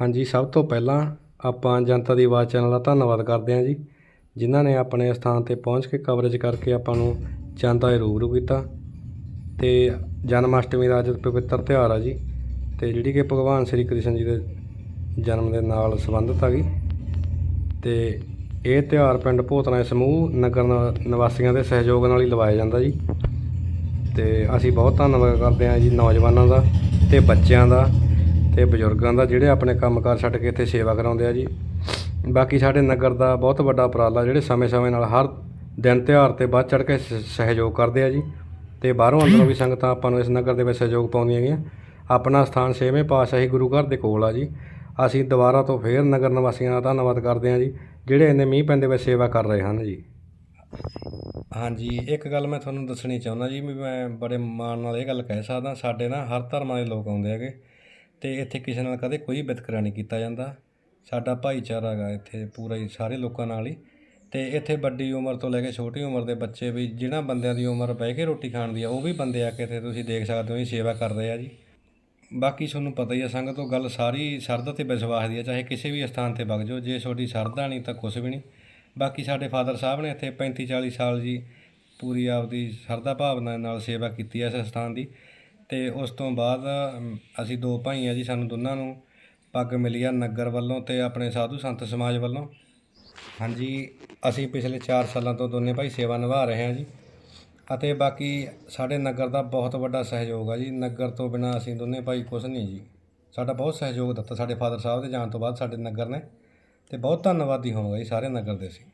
ਹਾਂਜੀ, ਸਭ ਤੋਂ ਪਹਿਲਾਂ ਆਪਾਂ ਜਨਤਾ ਦੀ ਆਵਾਜ਼ ਚੈਨਲ ਦਾ ਧੰਨਵਾਦ ਕਰਦੇ ਹਾਂ ਜੀ, ਜਿਨ੍ਹਾਂ ਨੇ ਆਪਣੇ ਸਥਾਨ ਤੇ ਪਹੁੰਚ ਕੇ ਕਵਰੇਜ ਕਰਕੇ ਆਪਾਂ ਨੂੰ ਜਨਤਾ ਦੇ ਰੂਬਰੂ ਕੀਤਾ। ਤੇ ਜਨਮ ਅਸ਼ਟਮੀ ਦਾ ਅੱਜ ਪਵਿੱਤਰ ਤਿਉਹਾਰ ਆ ਜੀ, ਤੇ ਜਿਹੜੀ ਕਿ ਭਗਵਾਨ ਸ੍ਰੀ ਕ੍ਰਿਸ਼ਨ ਜੀ ਦੇ ਜਨਮ ਦੇ ਨਾਲ ਸੰਬੰਧਿਤ ਆ ਹੈਗੀ ਤੇ ਇਹ ਤਿਉਹਾਰ ਪਿੰਡ ਭੋਤਨਾ ਸਮੂਹ ਨਗਰ ਨ- ਨਿਵਾਸੀਆਂ ਦੇ ਸਹਿਯੋਗ ਨਾਲ ਹੀ ਲਵਾਇਆ ਜਾਂਦਾ ਜੀ। ਤੇ ਅਸੀਂ ਬਹੁਤ ਧੰਨਵਾਦ ਕਰਦੇ ਹਾਂ ਜੀ ਨੌਜਵਾਨਾਂ ਦਾ ਤੇ ਬੱਚਿਆਂ ਦਾ ਤੇ ਬਜ਼ੁਰਗਾਂ ਦਾ ਜਿਹੜੇ ਆਪਣੇ ਕੰਮਕਾਰ ਛੱਡ ਕੇ ਇੱਥੇ ਸੇਵਾ ਕਰਾਉਂਦੇ ਆ ਜੀ। ਬਾਕੀ ਸਾਡੇ ਨਗਰ ਦਾ ਬਹੁਤ ਵੱਡਾ ਉਪਰਾਲਾ ਜਿਹੜੇ ਸਮੇਂ-ਸਮੇਂ ਨਾਲ ਹਰ ਦਿਨ ਤਿਉਹਾਰ ਤੇ ਵੱਧ ਚੜ ਕੇ ਸ- ਸਹਿਯੋਗ ਕਰਦੇ ਆ ਜੀ। ਤੇ ਬਾਹਰੋਂ ਅੰਦਰੋਂ ਵੀ ਸੰਗਤਾਂ ਆਪਾਂ ਨੂੰ ਇਸ ਨਗਰ ਦੇ ਵਿੱਚ ਸਹਿਯੋਗ ਪਾਉਂਦੀਆਂ ਹੈਗੀਆਂ ਆਪਣਾ ਸਥਾਨ ਛੇਵੇਂ ਪਾਤਸ਼ਾਹੀ ਗੁਰੂ ਘਰ ਦੇ ਕੋਲ ਆ ਜੀ। ਅਸੀਂ ਦੁਬਾਰਾ ਤੋਂ ਫੇਰ ਨਗਰ ਨਿਵਾਸੀਆਂ ਦਾ ਧੰਨਵਾਦ ਕਰਦੇ ਹਾਂ ਜੀ, ਜਿਹੜੇ ਇੰਨੇ ਮੀਂਹ ਪੈਂਦੇ ਵਿੱਚ ਸੇਵਾ ਕਰ ਰਹੇ ਹਨ ਜੀ। ਹਾਂਜੀ, ਇੱਕ ਗੱਲ ਮੈਂ ਤੁਹਾਨੂੰ ਦੱਸਣੀ ਚਾਹੁੰਦਾ ਜੀ, ਵੀ ਮੈਂ ਬੜੇ ਮਾਣ ਨਾਲ ਇਹ ਗੱਲ ਕਹਿ ਸਕਦਾ, ਸਾਡੇ ਨਾ ਹਰ ਧਰਮਾਂ ਦੇ ਲੋਕ ਆਉਂਦੇ ਹੈਗੇ। ਤੇ ਇੱਥੇ ਕਿਸੇ ਨਾਲ ਕਦੇ ਕੋਈ ਵਿਤਕਰਾ ਨਹੀਂ ਕੀਤਾ ਜਾਂਦਾ। ਸਾਡਾ ਭਾਈਚਾਰਾ ਹੈਗਾ ਇੱਥੇ ਪੂਰਾ ਹੀ, ਸਾਰੇ ਲੋਕਾਂ ਨਾਲ ਹੀ। ਤੇ ਇੱਥੇ ਵੱਡੀ ਉਮਰ ਤੋਂ ਲੈ ਕੇ ਛੋਟੀ ਉਮਰ ਦੇ ਬੱਚੇ ਵੀ ਜਿਹਨਾਂ ਬੰਦਿਆਂ ਦੀ ਉਮਰ ਬਹਿ ਕੇ ਰੋਟੀ ਖਾਣ ਦੀ ਆ, ਉਹ ਵੀ ਬੰਦੇ ਆ ਕੇ ਇੱਥੇ ਤੁਸੀਂ ਦੇਖ ਸਕਦੇ ਹੋ ਜੀ ਸੇਵਾ ਕਰ ਰਹੇ ਆ ਜੀ। ਬਾਕੀ ਤੁਹਾਨੂੰ ਪਤਾ ਹੀ ਆ, ਸੰਗਤ ਤੋਂ ਗੱਲ ਸਾਰੀ ਸਰਦਾ ਤੇ ਵਿਸ਼ਵਾਸ ਦੀ ਆ, ਚਾਹੇ ਕਿਸੇ ਵੀ ਸਥਾਨ ਤੇ ਵਗ ਜਾਓ, ਜੇ ਤੁਹਾਡੀ ਸਰਦਾ ਨਹੀਂ ਤਾਂ ਕੁਝ ਵੀ ਨਹੀਂ। ਬਾਕੀ ਸਾਡੇ ਫਾਦਰ ਸਾਹਿਬ ਨੇ ਇੱਥੇ 35 40 ਸਾਲ ਜੀ ਪੂਰੀ ਆਪਦੀ ਸਰਦਾ ਭਾਵਨਾ ਨਾਲ ਸੇਵਾ ਕੀਤੀ ਹੈ ਇਸ ਸਥਾਨ ਦੀ। ਅਤੇ ਉਸ ਤੋਂ ਬਾਅਦ ਅਸੀਂ ਦੋ ਭਾਈ ਹਾਂ ਜੀ ਸਾਨੂੰ ਦੋਨਾਂ ਨੂੰ ਪੱਗ ਮਿਲੀ ਆ ਨਗਰ ਵੱਲੋਂ ਅਤੇ ਆਪਣੇ ਸਾਧੂ ਸੰਤ ਸਮਾਜ ਵੱਲੋਂ। ਹਾਂਜੀ, ਅਸੀਂ ਪਿਛਲੇ 4 ਸਾਲਾਂ ਤੋਂ ਦੋਨੇ ਭਾਈ ਸੇਵਾ ਨਿਭਾ ਰਹੇ ਹਾਂ ਜੀ। ਅਤੇ ਬਾਕੀ ਸਾਡੇ ਨਗਰ ਦਾ ਬਹੁਤ ਵੱਡਾ ਸਹਿਯੋਗ ਆ ਜੀ। ਨਗਰ ਤੋਂ ਬਿਨਾ ਅਸੀਂ ਦੋਨੇ ਭਾਈ ਕੁਛ ਨਹੀਂ ਜੀ। ਸਾਡਾ ਬਹੁਤ ਸਹਿਯੋਗ ਦਿੱਤਾ ਸਾਡੇ ਫਾਦਰ ਸਾਹਿਬ ਦੇ ਜਾਣ ਤੋਂ ਬਾਅਦ ਸਾਡੇ ਨਗਰ ਨੇ। ਤੇ ਬਹੁਤ ਧੰਨਵਾਦੀ ਹੋਵਾਂਗੇ ਜੀ ਸਾਰੇ ਨਗਰ ਦੇ ਅਸੀਂ।